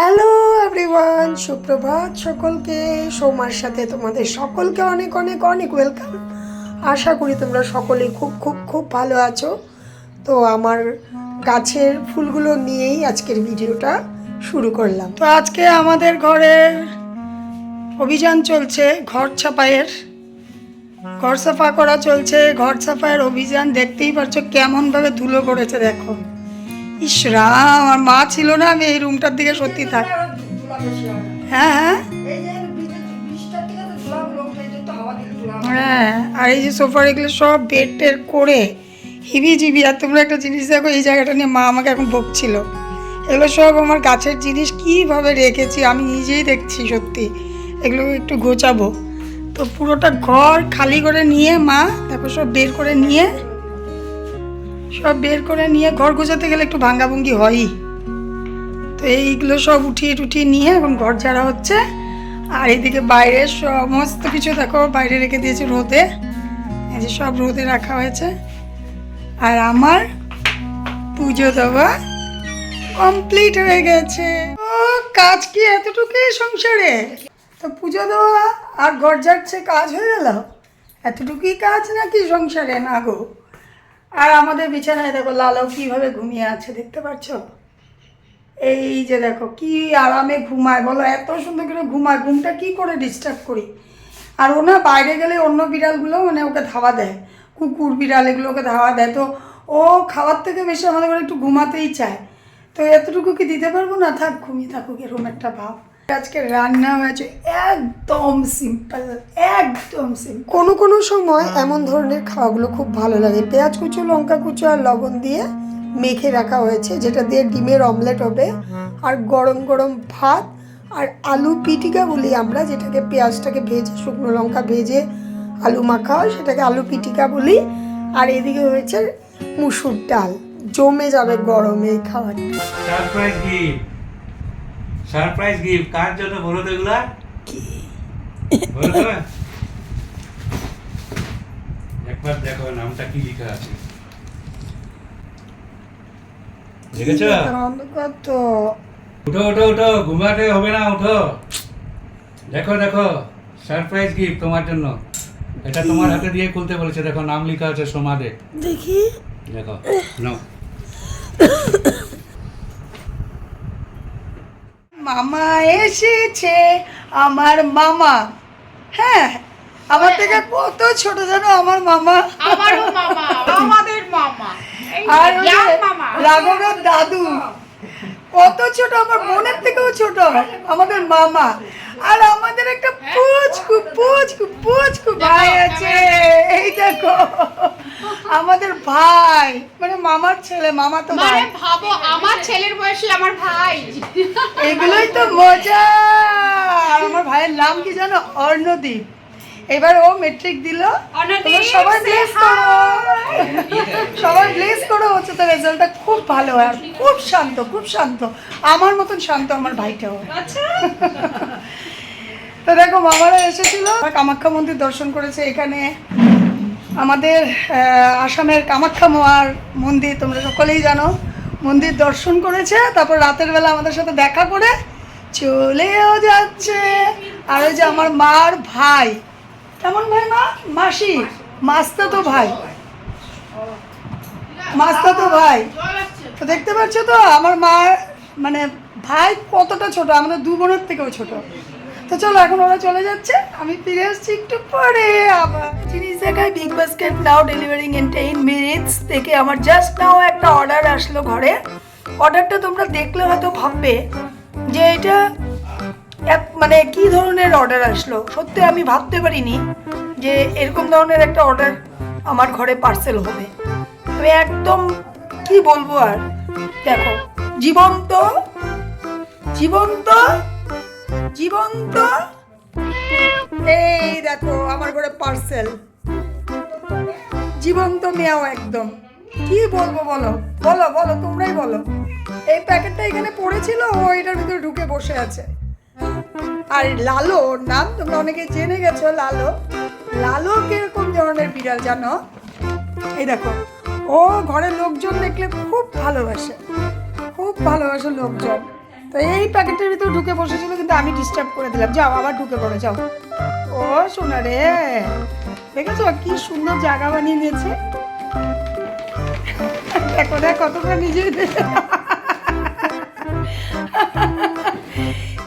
Hello everyone সুপ্রভাত সকলকে। সোমার সাথে তোমাদের সকলকে অনেক অনেক অনেক ওয়েলকাম আশা করি তোমরা সকলেই খুব খুব খুব ভালো আছো। তো আমার গাছের ফুলগুলো নিয়েই আজকের ভিডিওটা শুরু করলাম। তো আজকে আমাদের ঘরের অভিযান চলছে, ঘর ছাপাইয়ের। ঘর সাফা করা চলছে। ঘর সাফাইয়ের অভিযান দেখতেই পারছ কেমনভাবে ধুলো করেছে দেখো। ইসরা আমার মা ছিল না আমি এই রুমটার দিকে সত্যি থাক হ্যাঁ হ্যাঁ। হ্যাঁ আর এই যে সোফার এগুলো সব বেড টেড করে হিবি জিবি। আর তোমরা একটা জিনিস দেখো এই জায়গাটা নিয়ে মা আমাকে এখন বকছিল। এগুলো সব আমার গাছের জিনিস কীভাবে রেখেছি আমি নিজেই দেখছি সত্যি। এগুলো একটু গোছাবো। তো পুরোটা ঘর খালি করে নিয়ে মা দেখো সব বের করে নিয়ে সব বের করে নিয়ে ঘর গোছাতে গেলে একটু ভাঙ্গাভুঙ্গি হয়ই। তো এইগুলো সব উঠিয়ে টুঠিয়ে নিয়ে এখন ঘর ঝাড়া হচ্ছে। আর এদিকে বাইরে সমস্ত কিছু দেখো, বাইরে রেখে দিয়েছে রোদে। এই যে সব রোদে রাখা হয়েছে। আর আমার পুজো দেওয়া কমপ্লিট হয়ে গেছে। ও, কাজ কি এতটুকুই সংসারে? তো পুজো দেওয়া আর ঘর ঝাড়ছে কাজ হয়ে গেল। এতটুকুই কাজ নাকি সংসারে? না গো। আর আমাদের বিছানায় দেখো লালাও কীভাবে ঘুমিয়ে আছে, দেখতে পাচ্ছ এই যে দেখো, কি আরামে ঘুমায়, বলো এত সুন্দর করে ঘুমায়, ঘুমটা কি করে ডিস্টার্ব করি? আর ও না বাইরে গেলে অন্য বিড়ালগুলো মানে ওকে ধাওয়া দেয়, কুকুর বিড়াল এগুলো ওকে ধাওয়া দেয়, তো ও খাওয়ার থেকে বেশি আমাদের একটু ঘুমাতেই চায়। তো এতটুকু কি দিতে পারব? না থাক, ঘুমিয়ে থাকুক, এরকম একটা ভাব। আজকে রান্না হয়েছে একদম সিম্পল একদম সিম্পল কোনো কোনো সময় এমন ধরনের খাওয়াগুলো খুব ভালো লাগে। পেঁয়াজ কুচো লঙ্কা কুচো আর লবণ দিয়ে মেখে রাখা হয়েছে যেটা দিয়ে ডিমের অমলেট হবে আর গরম গরম ভাত আর আলু পিটিকা বলি আমরা যেটাকে পেঁয়াজটাকে ভেজে শুকনো লঙ্কা ভেজে আলু মাখা হয় সেটাকে আলু পিটিকা বলি। আর এদিকে হয়েছে মুসুর ডাল জমে যাবে গরমে এই খাবারটা। সারপ্রাইজ গিফট কার জন্য বলো তো এগুলা? বলো তো। একবার দেখো নামটা কি লেখা আছে। দেখেছ? তো। উঠো উঠো উঠো। ঘুমাতে হবে না উঠো। দেখো দেখো। সারপ্রাইজ গিফট তোমার জন্য। এটা তোমার হাতে দিয়ে খুলতে বলেছে। দেখো নাম লেখা আছে সমাদে। দেখি। দেখো নাও। মামা এসেছে আমার মামা। হ্যাঁ আমার থেকে কত ছোট জানো আমার মামা। আমারও মামা আমাদের মামা। আর রাঘবের দাদু। কত ছোট আমার বোনের থেকেও ছোট। আমাদের মামা। আর আমাদের একটা পুচকু পুচকু পুচকু ভাই আছে। এই দেখো। আমাদের ভাই মানে মামার ছেলে মামা তো ভাই। মানে ভাবো আমার ছেলের বয়সে আমার ভাই। এগুলোই তো মজা। আর আমার ভাইয়ের নাম কি জানো অর্ণদীপ। এবার ও মেট্রিক দিল। সবাই ব্লেস করো। সবাই ব্লেস করো হচ্ছে তো রেজাল্টটা খুব ভালো হয়। আর খুব শান্ত খুব শান্ত। আমার মতন শান্ত আমার ভাইটাও। আচ্ছা। তো দেখো মামারা এসেছিল। কামাখ্যা মন্দির দর্শন করেছে এখানে। আমাদের আসামের কামাখ্যা মার মন্দির তোমরা সকলেই জানো মন্দির দর্শন করেছে তারপর রাতের বেলা আমাদের সাথে দেখা করে চলেও যাচ্ছে। আর ওই যে আমার মার ভাই কেমন ভাই মা? মাসি মাস্তা তো ভাই। মাস্তা তো ভাই। তো দেখতে পাচ্ছ তো আমার মার মানে ভাই কতটা ছোট আমাদের দু বোনের থেকেও ছোট। তো চলো, এখন ওরা চলে যাচ্ছে। আমি ফিরে আসছি একটু পরে। আবার জিনিস দেখায় Big Basket now delivering in ten minutes থেকে আমার জাস্ট নাও একটা অর্ডার আসলো ঘরে। অর্ডারটা তোমরা দেখলে হয়তো ভাববে যে এটা মানে কি ধরনের অর্ডার আসলো? সত্যি আমি ভাবতে পারিনি যে এরকম ধরনের একটা অর্ডার আমার ঘরে পার্সেল হবে। আমি একদম, কি বলব আর? দেখো, জীবন্ত জীবন্ত জীবন্ত? এই দেখো, আমার ঘরে পার্সেল জীবন্ত মেয়াও একদম। কি বলব বলো? বলো বলো, তোমরাই বলো। এই প্যাকেটটা এখানে পড়েছিল? ও এটার ভিতরে ঢুকে বসে আছে। আর লালো নাম তোমরা অনেকে জেনে গেছো, লালো। লালো কীরকম ধরনের বিড়াল জানো? এই দেখো, ও ঘরের লোকজন দেখলে খুব ভালোবাসে। খুব ভালোবাসে লোকজন। তো এই প্যাকেটের ভিতরে ঢুকে বসেছিল, কিন্তু আমি ডিস্টার্ব করে দিলাম। যাও, আবার ঢুকে পড়ো, যাও। ও শোনা রে দেখেছ কি সুন্দর জায়গা বানিয়ে নিয়েছে দেখো, দেখ কতটা নিজে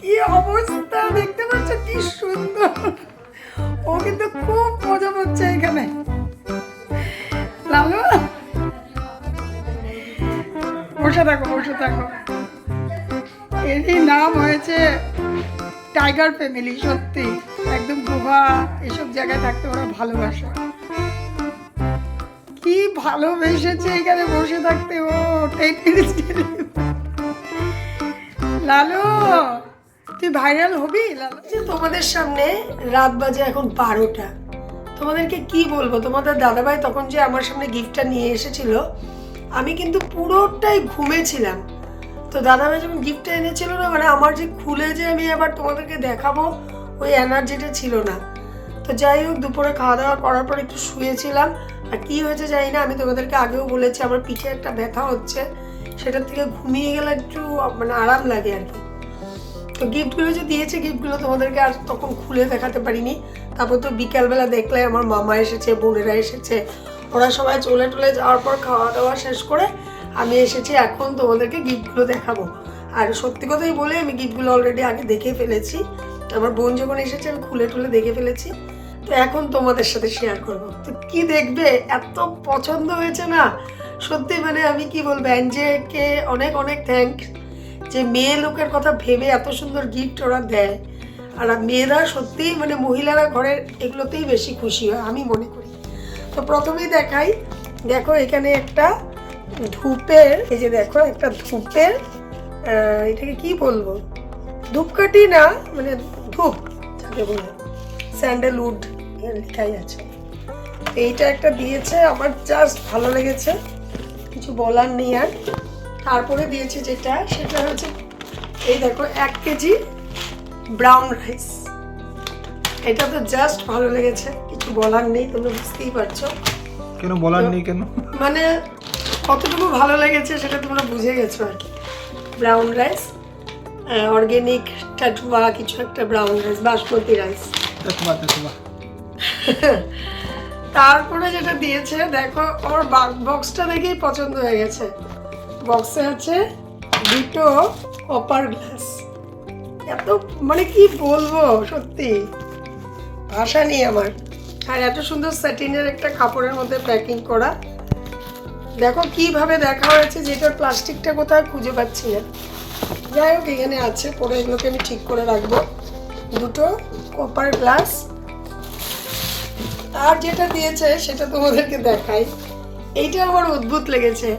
কি অবস্থা, দেখতে পাচ্ছ কি সুন্দর। ও কিন্তু খুব টাইগার ফ্যামিলি সত্যি। একদম গুহা, এসব জায়গায় থাকতে ওরা ভালোবাসে। কি ভালোবেসেছে এখানে বসে থাকতে, ও লালু, তুই ভাইরাল হবি? লালু? তোমাদের সামনে রাত বাজে এখন বারোটা। তোমাদেরকে কি বলব? তোমাদের দাদাভাই তখন যে আমার সামনে গিফটটা নিয়ে এসেছিল, আমি কিন্তু পুরোটাই ঘুমেছিলাম। তো দাদাভাই যখন গিফটটা এনেছিল না মানে আমার যে খুলে যে আমি আবার তোমাদেরকে দেখাবো, ওই এনার্জিটা ছিল না। তো যাই হোক, দুপুরে খাওয়া দাওয়া করার পর একটু শুয়েছিলাম। আর কি হয়েছে জানি না, আমি তোমাদেরকে আগেও বলেছি, আমার পিঠে একটা ব্যথা হচ্ছে। সেটার থেকে ঘুমিয়ে গেলে একটু মানে আরাম লাগে আর কি। তো গিফটগুলো যে দিয়েছে গিফটগুলো তোমাদেরকে আর তখন খুলে দেখাতে পারিনি। তারপর তো বিকালবেলা দেখলে আমার মামা এসেছে, বোনেরা এসেছে। ওরা সবাই চলে টলে যাওয়ার পর খাওয়া দাওয়া শেষ করে আমি এসেছি এখন তোমাদেরকে গিফটগুলো দেখাবো। আর সত্যি কথাই বলে, আমি গিফটগুলো অলরেডি আগে দেখে ফেলেছি। আমার বোন যখন এসেছে, আমি খুলে টুলে দেখে ফেলেছি। তো এখন তোমাদের সাথে শেয়ার করব। তো কি দেখবে? এত পছন্দ হয়েছে না? সত্যি মানে আমি কি বলব, অ্যাঞ্জেকে অনেক অনেক থ্যাঙ্ক যে মেয়ে লোকের কথা ভেবে এত সুন্দর গিফট ওরা দেয়। আর মেয়েরা সত্যিই মানে মহিলারা ঘরের এগুলোতেই বেশি খুশি হয়, আমি মনে করি। তো প্রথমেই দেখাই, দেখো এখানে একটা ধূপের এই যে দেখো একটা ধূপের এটাকে কি বলব? ধূপকাঠি না মানে ধূপ যাকে বলে। স্যান্ডেলউড লেখাই আছে। এইটা একটা দিয়েছে আমার জাস্ট ভালো লেগেছে। কিছু বলার নেই আর। তারপরে দিয়েছে যেটা সেটা হচ্ছে এই দেখো এক কেজি ব্রাউন রাইস এটা তো জাস্ট ভালো লেগেছে কিছু বলার নেই তোমরা বুঝতেই পারছ। কেন বলার নেই কেন? মানে কতটুকু ভালো লেগেছে সেটা তোমরা বুঝে গেছো আর কি। ব্রাউন রাইস অর্গেনিক টাটুয়া কিছু একটা ব্রাউন রাইস বাসমতি রাইস তারপরে যেটা দিয়েছে দেখো ওর বক্সটা দেখেই পছন্দ হয়ে গেছে। বক্সে আছে দুটো কপার গ্লাস এত মানে কি বলব সত্যি। ভাষা নেই আমার। আর এত সুন্দর স্যাটিনের একটা কাপড়ের মধ্যে প্যাকিং করা। দেখো কীভাবে দেখা হয়েছে যেটার প্লাস্টিকটা কোথায় খুঁজে পাচ্ছি না। যাই হোক, এখানে আছে, পরে এগুলোকে আমি ঠিক করে রাখব। দুটো কপার গ্লাস আর যেটা দিয়েছে, সেটা তোমাদেরকে দেখাই। এইটা আমার অদ্ভুত লেগেছে।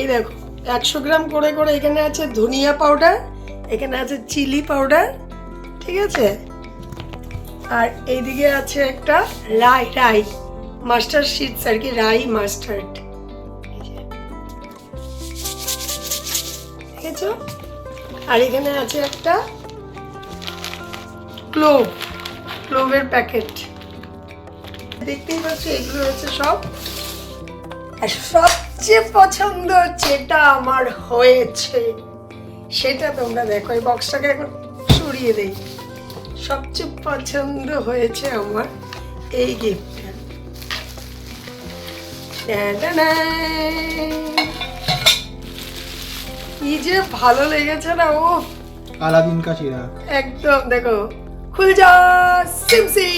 এই দেখো, একশো গ্রাম করে করে এখানে আছে ধনিয়া পাউডার এখানে আছে চিলি পাউডার ঠিক আছে? আর এইদিকে আছে একটা রাই রাই মাস্টার্ড শিটস আর কি, রাই মাস্টার্ড। দেখেছ আর এখানে আছে একটা ক্লোভ ক্লোভের প্যাকেট দেখতেই পাচ্ছ, এগুলো হচ্ছে সব। সবচেয়ে পছন্দ যেটা আমার হয়েছে। সেটা তোমরা দেখো, এই বক্সটাকে এখন সরিয়ে দেই। সবচেয়ে পছন্দ হয়েছে আমার এই গিফটটা কি যে ভালো লেগেছে না ও আলাদিন কা একদম দেখো খুল যা সিমসি।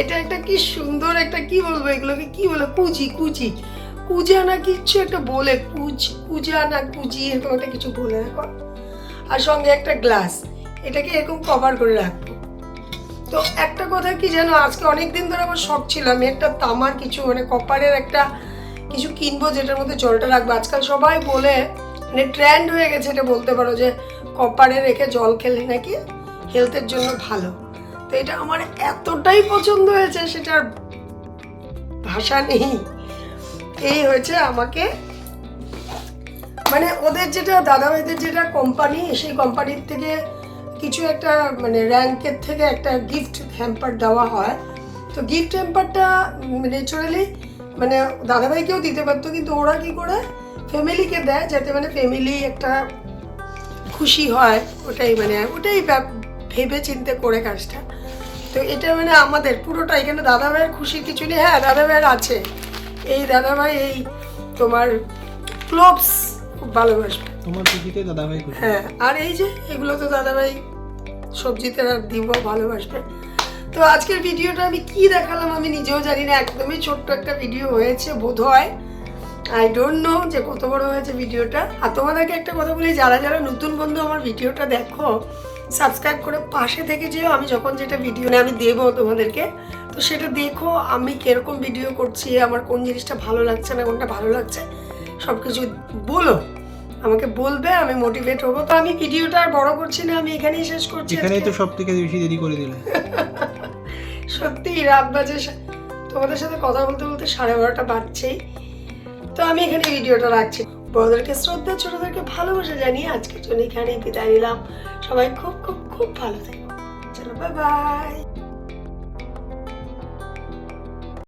এটা একটা কি সুন্দর একটা কি বলব এগুলোকে কি বলে কুচি কুচি। কুজা না কিছু একটা বলে কুচ কুজা না কুচি এরকম একটা কিছু বলে দেখো। আর সঙ্গে একটা গ্লাস এটাকে এরকম কভার করে রাখব। তো একটা কথা কি জানো আজকে অনেক দিন ধরে আমার শখ ছিল আমি একটা তামার কিছু মানে কপারের একটা কিছু কিনবো যেটার মধ্যে জলটা রাখব। আজকাল সবাই বলে মানে ট্রেন্ড হয়ে গেছে এটা বলতে পারো যে কপারে রেখে জল খেলে নাকি হেলথের জন্য ভালো। তো এটা আমার এতটাই পছন্দ হয়েছে, সেটার ভাষা নেই। এই হয়েছে আমাকে মানে ওদের যেটা, দাদাভাইদের যেটা কোম্পানি সেই কোম্পানির থেকে কিছু একটা মানে র্যাঙ্কের থেকে একটা গিফট হ্যাম্পার দেওয়া হয়। তো গিফট হ্যাম্পারটা ন্যাচারালি মানে দাদাভাইকেও দিতে পারতো কিন্তু ওরা কি করে? ফ্যামিলিকে দেয় যাতে মানে ফ্যামিলি একটা খুশি হয় ওটাই মানে ওটাই ভেবে চিন্তে করে কাজটা। তো এটা মানে আমাদের পুরোটা এখানে দাদা ভাইয়ের খুশির কিছু নেই? হ্যাঁ দাদা ভাইয়ের আছে। এই দাদা ভাই এই তোমার ক্লোভস খুব ভালোবাসবে। তোমার খুশিতে দাদা ভাই হ্যাঁ আর এই যে এগুলো তো দাদাভাই সবজিতে আর দিব ভালোবাসবে। তো আজকের ভিডিওটা আমি কি দেখালাম আমি নিজেও জানি না একদমই ছোট্ট একটা ভিডিও হয়েছে বোধ হয় আই ডোন্ট নো যে কত বড় হয়েছে ভিডিওটা। আর তোমাদেরকে একটা কথা বলি যারা যারা নতুন বন্ধু আমার ভিডিওটা দেখো সাবস্ক্রাইব করে পাশে থেকে যেও আমি যখন যেটা ভিডিও আমি দেবো তোমাদেরকে। তো সেটা দেখো আমি কীরকম ভিডিও করছি আমার কোন জিনিসটা ভালো লাগছে না কোনটা ভালো লাগছে সব কিছু বলো। আমাকে বলবে আমি মোটিভেট হব। তো আমি ভিডিওটা আর বড় করছি না আমি এখানেই শেষ করছি এখানেই তো সব থেকে বেশি দেরি করে দিলে। সত্যি, রাত বাজে তোমাদের সাথে কথা বলতে বলতে সাড়ে বারোটা বাজছেই তো আমি এখানে ভিডিওটা রাখছি। বড়দেরকে শ্রদ্ধা, ছোটদেরকে ভালোবাসা জানিয়ে আজকের জন্য এখানেই বিদায় নিলাম। সবাই খুব খুব খুব ভালো থাকো। চলো বাই বাই